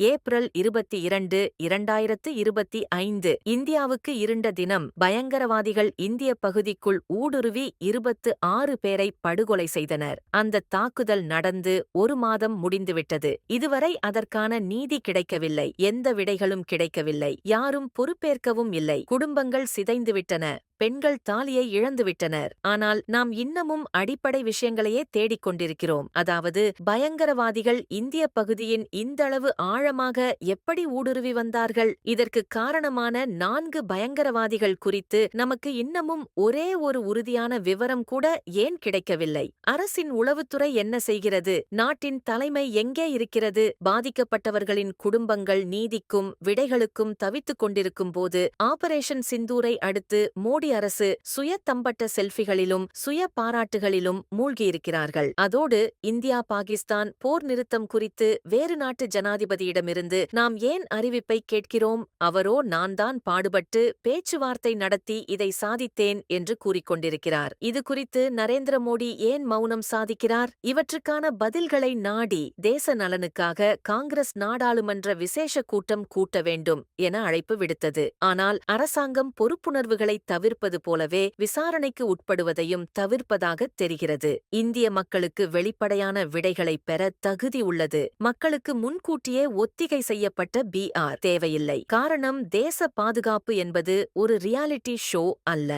April இருபத்தி இரண்டு இரண்டாயிரத்து இருபத்தி ஐந்து இந்தியாவுக்கு இருண்ட தினம் பயங்கரவாதிகள் இந்திய பகுதிக்குள் ஊடுருவி இருபத்து ஆறு பேரை படுகொலை செய்தனர். அந்த தாக்குதல் நடந்து ஒரு மாதம் முடிந்துவிட்டது. இதுவரை அதற்கான நீதி கிடைக்கவில்லை. எந்த விடைகளும் கிடைக்கவில்லை. யாரும் பொறுப்பேற்கவும் இல்லை. குடும்பங்கள் சிதைந்துவிட்டன. பெண்கள் தாலியை இழந்துவிட்டனர் ஆனால் நாம் இன்னமும் அடிப்படை விஷயங்களையே தேடிக் கொண்டிருக்கிறோம். அதாவது பயங்கரவாதிகள் இந்திய பகுதியின் இந்தளவு ஆழமாக எப்படி ஊடுருவி வந்தார்கள்? இதற்கு காரணமான நான்கு பயங்கரவாதிகள் குறித்து நமக்கு இன்னமும் ஒரே ஒரு உறுதியான விவரம் கூட ஏன் கிடைக்கவில்லை? அரசின் உளவுத்துறை என்ன செய்கிறது? நாட்டின் தலைமை எங்கே இருக்கிறது? பாதிக்கப்பட்டவர்களின் குடும்பங்கள் நீதிக்கும் விடைகளுக்கும் தவித்துக் கொண்டிருக்கும் போது ஆபரேஷன் சிந்தூரை அடுத்து மோடி அரசு சுய தம்பட்ட செல்ஃபிகளிலும் சுய பாராட்டுகளிலும் மூழ்கியிருக்கிறார்கள். அதோடு இந்தியா பாகிஸ்தான் போர் நிறுத்தம் குறித்து வேறு நாட்டு ஜனாதிபதியிடமிருந்து நாம் ஏன் அறிவிப்பை கேட்கிறோம்? அவரோ நான் தான் பாடுபட்டு பேச்சுவார்த்தை நடத்தி இதை சாதித்தேன் என்று கூறிக்கொண்டிருக்கிறார். இது குறித்து நரேந்திர மோடி ஏன் மௌனம் சாதிக்கிறார்? இவற்றுக்கான பதில்களை நாடி தேச நலனுக்காக காங்கிரஸ் நாடாளுமன்ற விசேஷ கூட்டம் கூட்ட வேண்டும் என அழைப்பு விடுத்தது. ஆனால் அரசாங்கம் பொறுப்புணர்வுகளை தவிர்ப்பது போலவே விசாரணைக்கு உட்படுவதையும் தவிர்ப்பதாக தெரிகிறது. இந்திய மக்களுக்கு வெளிப்படையான விடைகளை பெற தகுதி உள்ளது. மக்களுக்கு முன்கூட்டியே ஒத்திகை செய்யப்பட்ட பி ஆர். தேவையில்லை. காரணம் தேச பாதுகாப்பு என்பது ஒரு ரியாலிட்டி ஷோ அல்ல.